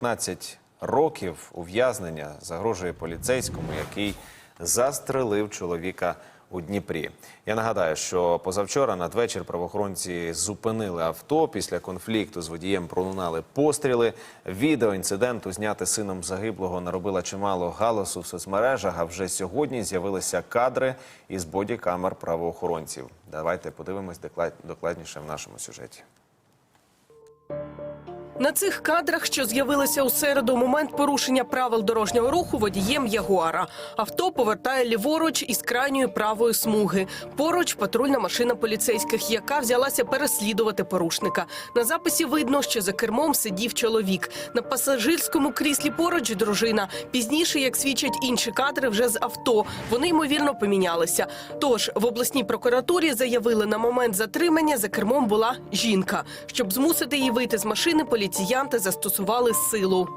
15 років ув'язнення загрожує поліцейському, який застрелив чоловіка у Дніпрі. Я нагадаю, що позавчора надвечір правоохоронці зупинили авто. Після конфлікту з водієм пролунали постріли. Відео інциденту зняте сином загиблого наробила чимало галасу в соцмережах. А вже сьогодні з'явилися кадри із бодікамер правоохоронців. Давайте подивимось доклад- докладніше в нашому сюжеті. На цих кадрах, що з'явилися у середу, момент порушення правил дорожнього руху водієм Ягуара. Авто повертає ліворуч із крайньої правої смуги. Поруч патрульна машина поліцейських, яка взялася переслідувати порушника. На записі видно, що за кермом сидів чоловік. На пасажирському кріслі поруч дружина. Пізніше, як свідчать інші кадри, вже з авто. Вони ймовірно помінялися. Тож в обласній прокуратурі заявили, на момент затримання за кермом була жінка. Щоб змусити її вийти з машини, поліціянти застосували силу.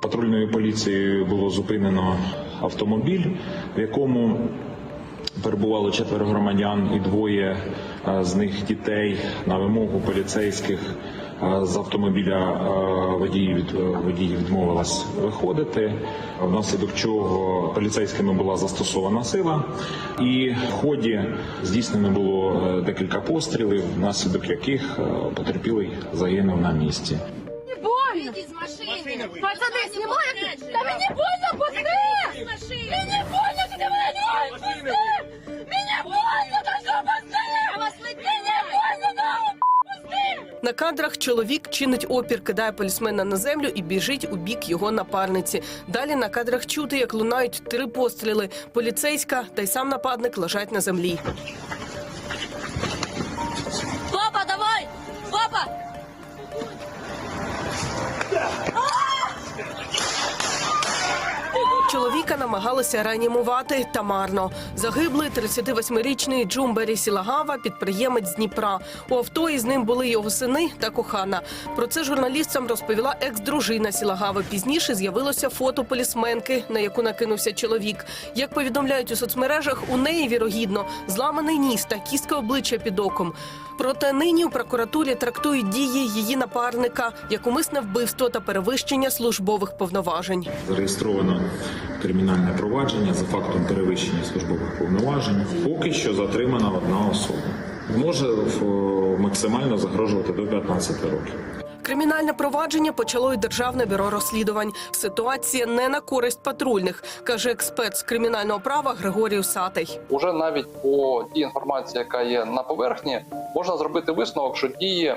Патрульною поліцією було зупинено автомобіль, в якому перебувало четверо громадян і двоє е, з них дітей. На вимогу поліцейських е, з автомобіля е, водій від водій відмовилась виходити. Внаслідок чого поліцейськими була застосована сила, і в ході здійснено було декілька пострілів, внаслідок яких потерпілий загинув на місці. машины! Пацаны, снимайте! Да мне не больно, пусти! Из машины! Мне не больно, ты меня не больно, пусти! Мне больно, да что пусти! Мне не больно, да пусти! На кадрах чоловік чинить опір, кидає полісмена на землю і біжить у бік його напарниці. Далі на кадрах чути, як лунають три постріли. Поліцейська та й сам нападник лежать на землі. Чоловіка намагалися реанімувати та марно. Загиблий 38-річний Джумбері Сілагава, підприємець з Дніпра. У авто із ним були його сини та кохана. Про це журналістам розповіла екс-дружина Сілагави. Пізніше з'явилося фото полісменки, на яку накинувся чоловік. Як повідомляють у соцмережах, у неї вірогідно зламаний ніс та кістка обличчя під оком. Проте нині у прокуратурі трактують дії її напарника як умисне вбивство та перевищення службових повноважень. Зареєстровано кримінальне провадження за фактом перевищення службових повноважень. Поки що затримана одна особа. Може е, максимально загрожувати до 15 років. Кримінальне провадження почало й державне бюро розслідувань. Ситуація не на користь патрульних, каже експерт з кримінального права Григорій Усатий. Уже навіть по тій інформації, яка є на поверхні, можна зробити висновок, що дії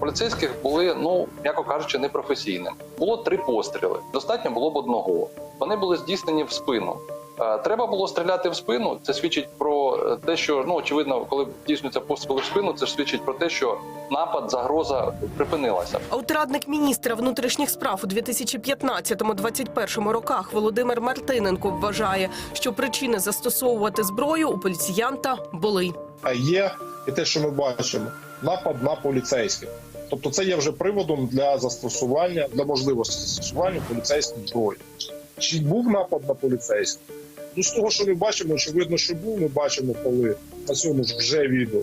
поліцейських були, ну м'яко кажучи, непрофесійними. Було три постріли. Достатньо було б одного. Вони були здійснені в спину. Е, Треба було стріляти в спину. Це свідчить про е, те, що ну очевидно, коли здійснюється постріли в спину, це ж свідчить про те, що напад, загроза припинилася. А от радник міністра внутрішніх справ у 2015-2021 роках Володимир Мартиненко вважає, що причини застосовувати зброю у поліціянта були. А є і те, що ми бачимо, напад на поліцейських. Тобто, це є вже приводом для застосування для можливості застосування поліцейської зброї. Чи був напад на поліцейських? Ну, з того, що ми бачимо, очевидно, що був. Ми бачимо, коли на цьому ж вже відео,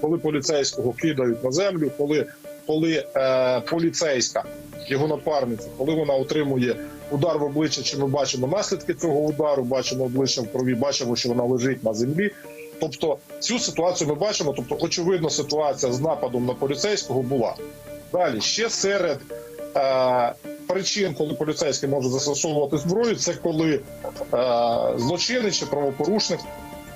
коли поліцейського кидають на землю, коли, коли е, поліцейська, його напарниця, коли вона отримує удар в обличчя, чи ми бачимо наслідки цього удару, бачимо обличчя в крові, бачимо, що вона лежить на землі. Тобто цю ситуацію ми бачимо. Тобто, очевидно, ситуація з нападом на поліцейського була. Далі ще серед е, причин, коли поліцейський може застосовувати зброю, це коли е, злочинець чи правопорушник,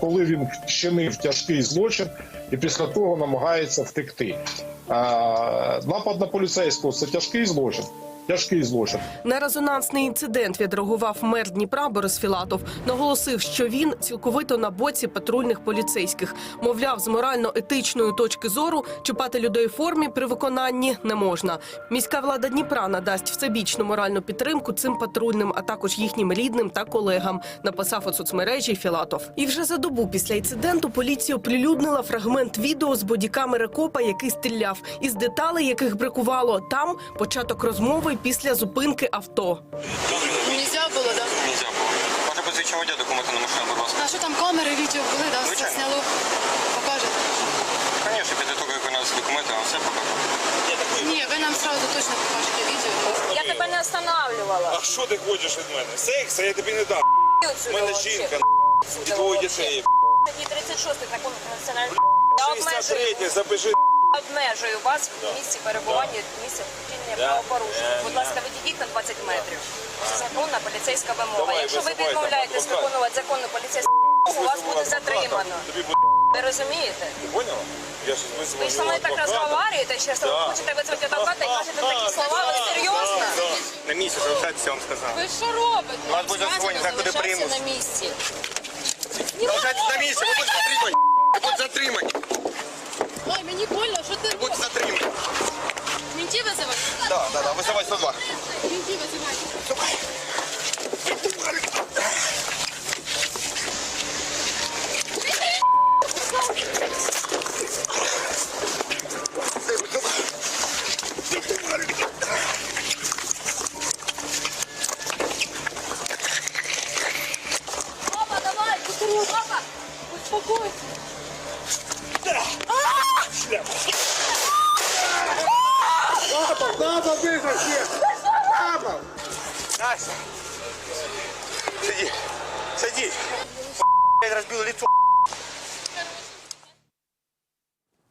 коли він вчинив тяжкий злочин і після того намагається втекти. Е, напад на поліцейського це тяжкий злочин. Тяжкий злочин. На резонансний інцидент відреагував мер Дніпра Борис Філатов. Наголосив, що він цілковито на боці патрульних поліцейських. Мовляв, з морально-етичної точки зору чіпати людей в формі при виконанні не можна. Міська влада Дніпра надасть всебічну моральну підтримку цим патрульним, а також їхнім рідним та колегам. Написав у соцмережі Філатов. І вже за добу після інциденту поліція оприлюднила фрагмент відео з бодікамери копа, який стріляв, із деталей, яких бракувало. Там початок розмови після зупинки авто. Нельзя було, да? Нельзя було. Ваше посвідчення водія, документи на машину, будь ласка. А що там камери, відео були, да? Все Звичайно. сняло. Покажете. Звісно, після того, як ви нас документи, вам все покажу. Ні, ви нам сразу точно покажете відео. Я тебе не останавливала. А що ти хочеш від мене? Секса я тобі не дам. У мене жінка, і двоє дітей. Статті 36 закону про національну я обмежую, 63 запиши. Обмежую вас в місці перебування, в місці вчинення. Е, Будь ласка, відійдіть на 20 метрів. Це законна поліцейська вимога. Якщо ви відмовляєтесь виконувати законну поліцейську вимогу, вас буде затримано. Ви розумієте? ти поняла? Я ж Ви ж мною так розмовляєте, що ви хочете визвати адвоката і кажете такі слова. Ви серйозно? так, так. На місці залишайтеся, я вам сказав. Ви що робите? Вас буде дзвонити, заходи залишайся примус. на місці. Залишайтеся на місці, Listen. Настя. Сиди. Сиди. Я разбил лицо.